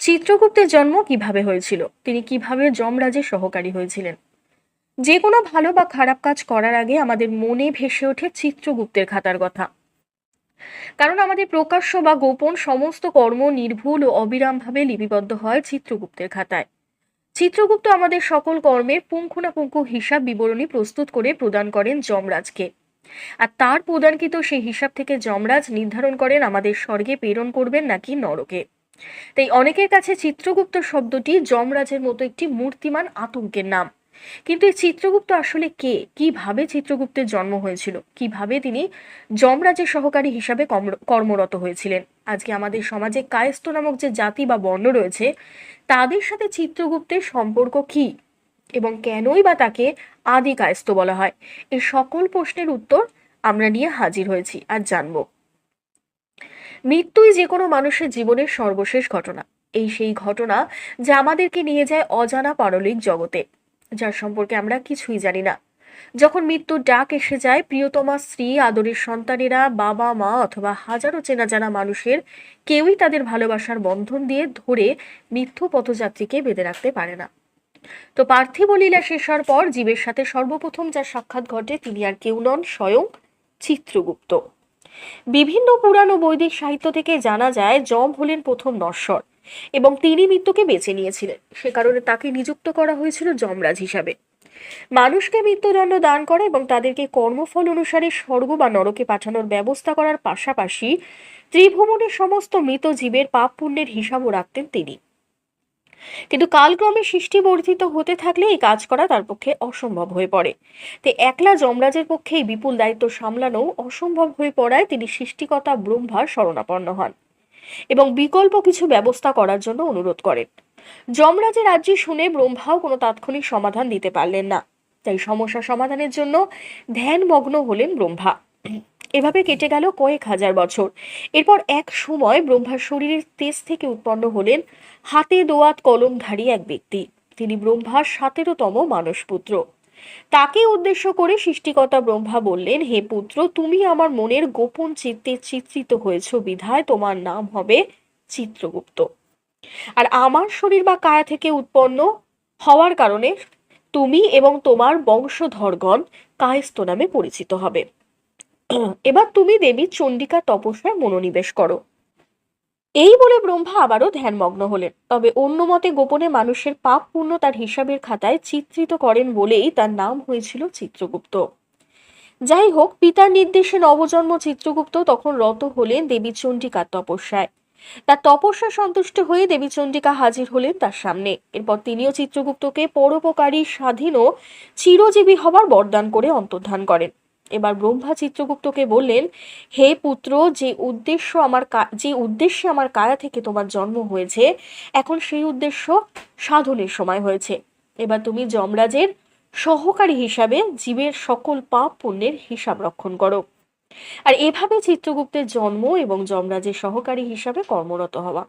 চিত্রগুপ্তের জন্ম কীভাবে হয়েছিল? তিনি কীভাবে যমরাজের সহকারী হয়েছিলেন? যে কোনো ভালো বা খারাপ কাজ করার আগে আমাদের মনে ভেসে ওঠে চিত্রগুপ্তের খাতার কথা। কারণ আমাদের প্রকাশ্য বা গোপন সমস্ত কর্ম নির্ভুল ও অবিরামভাবে লিপিবদ্ধ হয় চিত্রগুপ্তের খাতায়। চিত্রগুপ্ত আমাদের সকল কর্মের পুঙ্খানুপুঙ্খ হিসাব বিবরণী প্রস্তুত করে প্রদান করেন যমরাজকে। আর তার প্রদানকৃত সেই হিসাব থেকে যমরাজ নির্ধারণ করেন আমাদের স্বর্গে প্রেরণ করবেন নাকি নরকে। তাই অনেকের কাছে চিত্রগুপ্ত শব্দটি যমরাজের মতো একটি মূর্তিমান আতঙ্কের নাম। কিন্তু এই চিত্রগুপ্ত আসলে কে? কীভাবে চিত্রগুপ্তের জন্ম হয়েছিল? কীভাবে তিনি যমরাজের সহকারী হিসাবে কর্মরত হয়েছিলেন? আজকে আমাদের সমাজে কায়স্থ নামক যে জাতি বা বর্ণ রয়েছে, তাদের সাথে চিত্রগুপ্তের সম্পর্ক কি? এবং কেনই বা তাকে আদি কায়স্থ বলা হয়? এই সকল প্রশ্নের উত্তর আমরা নিয়ে হাজির হয়েছি। আর জানব। মৃত্যুই যে কোনো মানুষের জীবনের সর্বশেষ ঘটনা। এই সেই ঘটনা যা আমাদেরকে নিয়ে যায় অজানা পারলিক জগতে, যার সম্পর্কে আমরা কিছুই জানি না। যখন মৃত্যুর ডাক এসে যায়, প্রিয়তমা স্ত্রী, আদরের সন্তানেরা, বাবা, মা অথবা হাজারো চেনা জানা মানুষের, কেউই তাদের ভালোবাসার বন্ধন দিয়ে ধরে মৃত্যু পথযাত্রীকে বেঁধে রাখতে পারে না। তো পার্থিব লীলা শেষ হওয়ার পর জীবের সাথে সর্বপ্রথম যার সাক্ষাৎ ঘটে তিনি আর কেউ নন, স্বয়ং চিত্রগুপ্ত। বিভিন্ন পুরাণ ও বৈদিক সাহিত্য থেকে জানা যায় যম হলেন প্রথম নশ্বর এবং তিনি মৃত্যুকে বেছে নিয়েছিলেন। সে কারণে তাকে নিযুক্ত করা হয়েছিল যমরাজ হিসাবে। মানুষকে মৃত্যুদণ্ড দান করা এবং তাদেরকে কর্মফল অনুসারে স্বর্গ বা নরকে পাঠানোর ব্যবস্থা করার পাশাপাশি ত্রিভুবনের সমস্ত মৃত জীবের পাপ পুণ্যের হিসাবও রাখতেন তিনি। কিন্তু কালক্রমে সৃষ্টি বর্ধিত হতে থাকলে এই কাজ করা তার পক্ষে অসম্ভব হয়ে পড়ে। তাই একলা যমরাজের পক্ষে এই বিপুল দায়িত্ব সামলানো অসম্ভব হয়ে পড়ায় তিনি সৃষ্টিকতা ব্রহ্মার শরণাপন্ন হন এবং বিকল্প কিছু ব্যবস্থা করার জন্য অনুরোধ করেন। যমরাজের রাজ্যে শুনে ব্রহ্মাও কোনো তাৎক্ষণিক সমাধান দিতে পারলেন না। তাই সমস্যা সমাধানের জন্য ধ্যানমগ্ন হলেন ব্রহ্মা। এভাবে কেটে গেল কয়েক হাজার বছর। এরপর এক সময় ব্রহ্মার শরীরের তেজ থেকে উৎপন্ন হলেন হাতে দোয়াত কলমধারী এক ব্যক্তি। তিনি ব্রহ্মার সতেরোতম মানসপুত্র। তাকে উদ্দেশ্য করে সৃষ্টিকর্তা ব্রহ্মা বললেন, হে পুত্র, তুমি আমার মনের গোপন চিত্তে চিত্রিত হয়েছ। বিধায় তোমার নাম হবে চিত্রগুপ্ত। আর আমার শরীর বা কায়া থেকে উৎপন্ন হওয়ার কারণে তুমি এবং তোমার বংশধরগণ কায়স্থ নামে পরিচিত হবে। এবার তুমি দেবী চণ্ডিকা তপস্যায় মনোনিবেশ করো। এই বলে ব্রহ্মা আবারও ধ্যানমগ্ন হলেন। তবে অন্য মতে গোপনে মানুষের পাপ পূর্ণ তার হিসাবের খাতায় চিত্রিত করেন বলেই তার নাম হয়েছিল চিত্রগুপ্ত। যাই হোক, পিতার নির্দেশে নবজন্ম চিত্রগুপ্ত তখন রত হলেন দেবী চণ্ডিকার তপস্যায়। তার তপস্যা সন্তুষ্ট হয়ে দেবী চণ্ডিকা হাজির হলেন তার সামনে। এরপর তিনিও চিত্রগুপ্তকে পরোপকারী স্বাধীন ও চিরজীবী হবার বরদান করে অন্তর্ধান করেন। এবার ব্রহ্মা চিত্রগুপ্তকে বললেন, হে পুত্র, যে উদ্দেশ্য আমার যে উদ্দেশ্যে আমার কায়া থেকে তোমার জন্ম হয়েছে, এখন সেই উদ্দেশ্য সাধনের সময় হয়েছে। এবার তুমি যমরাজের সহকারী হিসাবে জীবের সকল পাপ পুণ্যের হিসাব রক্ষণ করো। আর এভাবে চিত্রগুপ্তের জন্ম এবং যমরাজের সহকারী হিসাবে কর্মরত হওয়া।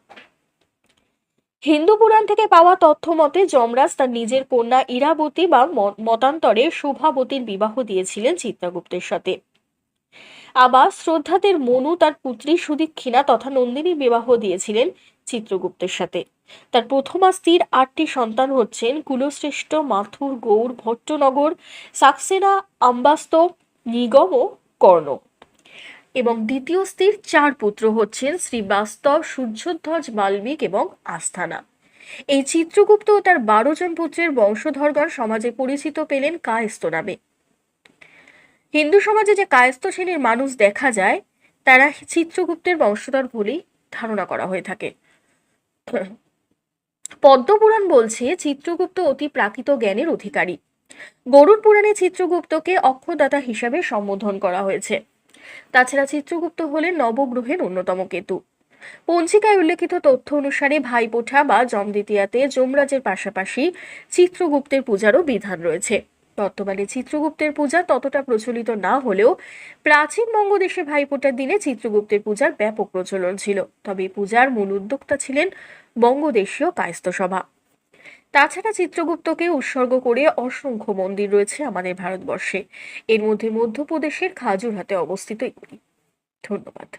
হিন্দু পুরাণ থেকে পাওয়া তথ্য মতে যমরাজ তার নিজের কন্যা ইরাবতী বা মতান্তরে শোভাবতীর বিবাহ দিয়েছিলেন চিত্রগুপ্তের সাথে। আবার শ্রদ্ধাদের মনু তার পুত্রী সুদীক্ষিণা তথা নন্দিনী বিবাহ দিয়েছিলেন চিত্রগুপ্তের সাথে। তার প্রথমা স্ত্রীর আটটি সন্তান হচ্ছেন কুলশ্রেষ্ঠ মাথুর গৌড় ভট্টনগর, সাকসেনা আম্বাস্ত নিগম ও কর্ণ। এবং দ্বিতীয় স্ত্রীর চার পুত্র হচ্ছেন শ্রীবাস্তব, সূর্যধ্বজ, বাল্মিক এবং আস্থানা। এই চিত্রগুপ্ত ও তার বারো জন পুত্রের বংশধরগণ সমাজে পরিচিত পেলেন কায়স্থ নামে। হিন্দু সমাজে যে কায়স্থ শ্রেণির মানুষ দেখা যায়, তারা চিত্রগুপ্তের বংশধর বলেই ধারণা করা হয়ে থাকে। পদ্মপুরাণ বলছে, চিত্রগুপ্ত অতি প্রাকৃত জ্ঞানের অধিকারী। গরুড় পুরাণে চিত্রগুপ্তকে অক্ষদাতা হিসাবে সম্বোধন করা হয়েছে। তাছাড়া চিত্রগুপ্ত হলেন নবগ্রহের অন্যতম কেতু। পঞ্জিকায় উল্লেখিত তথ্য অনুসারে ভাইপোঠা বা জমদ্বিতীয়াতে যমরাজের পাশাপাশি চিত্রগুপ্তের পূজারও বিধান রয়েছে। বর্তমানে চিত্রগুপ্তের পূজা ততটা প্রচলিত না হলেও প্রাচীন বঙ্গদেশে ভাইফোঁটার দিনে চিত্রগুপ্তের পূজার ব্যাপক প্রচলন ছিল। তবে পূজার মূল উদ্যোক্তা ছিলেন বঙ্গদেশীয় কায়স্থ সভা তাছাড়া চিত্রগুপ্তকে উৎসর্গ করে অসংখ্য মন্দির রয়েছে আমাদের ভারতবর্ষে। এর মধ্যে মধ্যপ্রদেশের খাজুরহাটে অবস্থিত একটি। ধন্যবাদ।